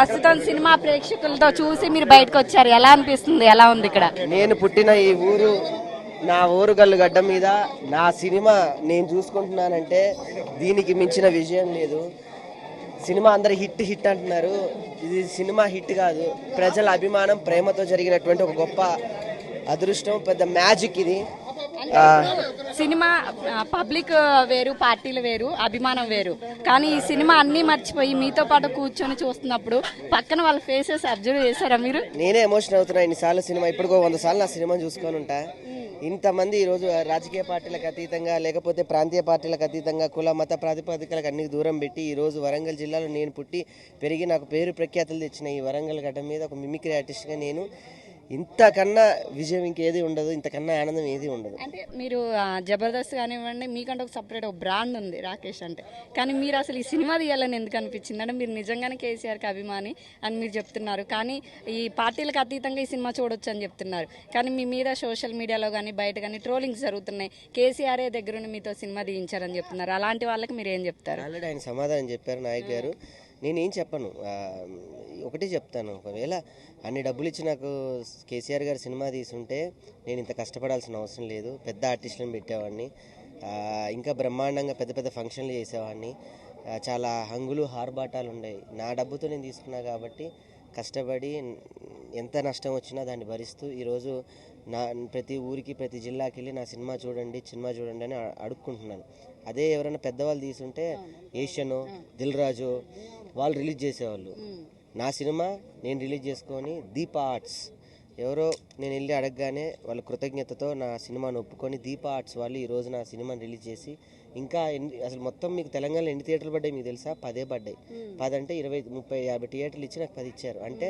ప్రస్తుతం సినిమా ప్రేక్షకులతో చూసి మీరు బయటకు వచ్చారు. ఎలా అనిపిస్తుంది? ఎలా ఉంది ఇక్కడ? నేను పుట్టిన ఈ ఊరు నా ఊరు గల్లు గడ్డ మీద నా సినిమా నేను చూసుకుంటున్నానంటే దీనికి మించిన విజయం లేదు. సినిమా అందరు హిట్ హిట్ అంటున్నారు. ఇది సినిమా హిట్ కాదు. ప్రజల అభిమానం ప్రేమతో జరిగినటువంటి ఒక గొప్ప అదృష్టం పెద్ద మ్యాజిక్ ఇది. సినిమా పబ్లిక్ వేరు పార్టీలు వేరు అభిమానం వేరు. కానీ ఈ సినిమా అన్ని మర్చిపోయి మీతో పాటు కూర్చొని చూస్తున్నప్పుడు పక్కన వాళ్ళ ఫేసెస్ అబ్జర్వ్ చేశారా మీరు? నేనే ఎమోషన్ అవుతున్నా ఇన్నిసార్లు సినిమా ఇప్పటికో వంద సార్లు నా సినిమా చూసుకొని ఉంటా. ఇంతమంది ఈరోజు రాజకీయ పార్టీలకు అతీతంగా లేకపోతే ప్రాంతీయ పార్టీలకు అతీతంగా కుల మత ప్రాతిపదికలకు అన్ని దూరం పెట్టి ఈరోజు వరంగల్ జిల్లాలో నేను పుట్టి పెరిగి నాకు పేరు ప్రఖ్యాతులు తెచ్చిన ఈ వరంగల్ గడ్డ మీద ఒక మిమిక్రీ ఆర్టిస్ట్గా నేను ఇంతకన్నా విజయం ఇంకేది ఉండదు ఇంతకన్నా ఆనందం ఏది ఉండదు. అంటే మీరు జబర్దస్త్ కానివ్వండి మీకంటే ఒక సపరేట్ ఒక బ్రాండ్ ఉంది రాకేష్ అంటే. కానీ మీరు అసలు ఈ సినిమా తీయాలని ఎందుకు అనిపించింది? అంటే మీరు నిజంగానే కేసీఆర్కి అభిమాని అని మీరు చెప్తున్నారు. కానీ ఈ పార్టీలకు అతీతంగా ఈ సినిమా చూడొచ్చు అని చెప్తున్నారు. కానీ మీ మీద సోషల్ మీడియాలో కానీ బయట కానీ ట్రోలింగ్స్ జరుగుతున్నాయి. కేసీఆరే దగ్గరుండి మీతో సినిమా తీయించారని చెప్తున్నారు. అలాంటి వాళ్ళకి మీరు ఏం చెప్తారు? ఆల్రెడీ ఆయన సమాధానం చెప్పారు నాయక్ గారు. నేనేం చెప్పను. ఒకటే చెప్తాను. ఒకవేళ అన్ని డబ్బులు ఇచ్చి నాకు కేసీఆర్ గారు సినిమా తీసుంటే నేను ఇంత కష్టపడాల్సిన అవసరం లేదు. పెద్ద ఆర్టిస్టులను పెట్టేవాడిని. ఇంకా బ్రహ్మాండంగా పెద్ద పెద్ద ఫంక్షన్లు చేసేవాడిని. చాలా హంగులు హార్బాటాలు ఉండేవి. నా డబ్బుతో నేను తీసుకున్నా కాబట్టి కష్టపడి ఎంత నష్టం వచ్చినా దాన్ని భరిస్తూ ఈరోజు నా ప్రతి ఊరికి ప్రతి జిల్లాకి వెళ్ళి నా సినిమా చూడండి సినిమా చూడండి అని అడుక్కుంటున్నాను. అదే ఎవరైనా పెద్దవాళ్ళు తీసుంటే ఏషియన్ దిల్ రాజు వాళ్ళు రిలీజ్ చేసేవాళ్ళు. నా సినిమా నేను రిలీజ్ చేసుకొని దీప ఆర్ట్స్ ఎవరో నేను వెళ్ళి అడగగానే వాళ్ళ కృతజ్ఞతతో నా సినిమాను ఒప్పుకొని దీప ఆర్ట్స్ వాళ్ళు ఈరోజు నా సినిమాని రిలీజ్ చేసి ఇంకా ఎన్ని అసలు మొత్తం మీకు తెలంగాణలో ఎన్ని థియేటర్లు పడ్డాయి మీకు తెలుసా? పదే పడ్డాయి. పది అంటే ఇరవై ముప్పై యాభై థియేటర్లు ఇచ్చి నాకు పది ఇచ్చారు. అంటే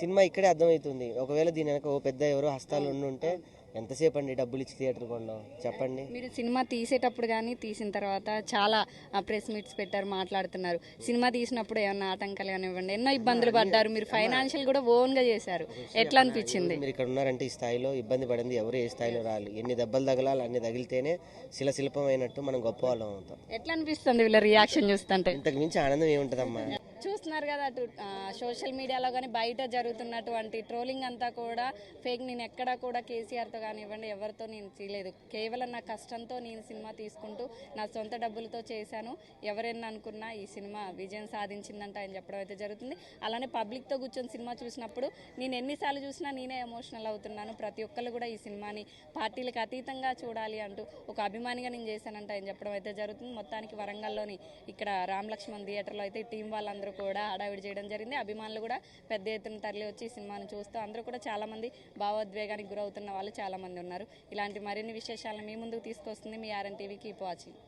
సినిమా ఇక్కడే అర్థమవుతుంది. ఒకవేళ దీని వెనక ఓ పెద్ద ఎవరో హస్తాలు ఉండి ఉంటే ఎంతసేపు అండి డబ్బులు ఇచ్చి థియేటర్ కొనడం? చెప్పండి. మీరు సినిమా తీసేటప్పుడు కానీ తీసిన తర్వాత చాలా ప్రెస్ మీట్స్ పెట్టారు మాట్లాడుతున్నారు. సినిమా తీసినప్పుడు ఏమన్నా ఆటంకాలు కానివ్వండి ఎన్నో ఇబ్బందులు పడ్డారు. మీరు ఫైనాన్షియల్ కూడా ఓన్గా చేశారు ఎట్లా అనిపించింది? మీరు ఇక్కడ ఉన్నారంటే ఈ స్థాయిలో ఇబ్బంది పడింది. ఎవరు ఏ స్థాయిలో రాలి? ఎన్ని దెబ్బలు తగలాలి అన్ని తగిలితేనే శిల శిల్పం అయినట్టు మనం గొప్ప వాళ్ళం అవుతాం. ఎట్లా అనిపిస్తుంది వీళ్ళ రియాక్షన్ చూస్తుంటే? ఇంతకు మించి ఆనందం ఏముంటుందమ్మా? చూస్తున్నారు కదా అటు సోషల్ మీడియాలో కానీ బయట జరుగుతున్నటువంటి ట్రోలింగ్ అంతా కూడా ఫేక్ నేను ఎక్కడా కూడా కేసీఆర్తో కానివ్వండి ఎవరితో నేను చేయలేదు. కేవలం నా కష్టంతో నేను సినిమా తీసుకుంటూ నా సొంత డబ్బులతో చేశాను. ఎవరైనా అనుకున్నా ఈ సినిమా విజయం సాధించిందంట అని చెప్పడం అయితే జరుగుతుంది. అలానే పబ్లిక్తో కూర్చొని సినిమా చూసినప్పుడు నేను ఎన్నిసార్లు చూసినా నేనే ఎమోషనల్ అవుతున్నాను. ప్రతి ఒక్కళ్ళు కూడా ఈ సినిమాని పార్టీలకు అతీతంగా చూడాలి అంటూ ఒక అభిమానిగా నేను చేశానంట అని చెప్పడం అయితే జరుగుతుంది. మొత్తానికి వరంగల్లోని ఇక్కడ రామలక్ష్మణ్ థియేటర్లో అయితే టీం వాళ్ళందరూ కూడా హడావిడి చేయడం జరిగింది. అభిమానులు కూడా పెద్ద ఎత్తున తరలి వచ్చి ఈ సినిమాను చూస్తూ అందరూ కూడా చాలా మంది భావోద్వేగానికి గురవుతున్న వాళ్ళు చాలా మంది ఉన్నారు. ఇలాంటి మరిన్ని విశేషాలను మీ ముందుకు తీసుకొస్తుంది మీ ఆర్ఎన్ టీవీ కీప్ వాచింగ్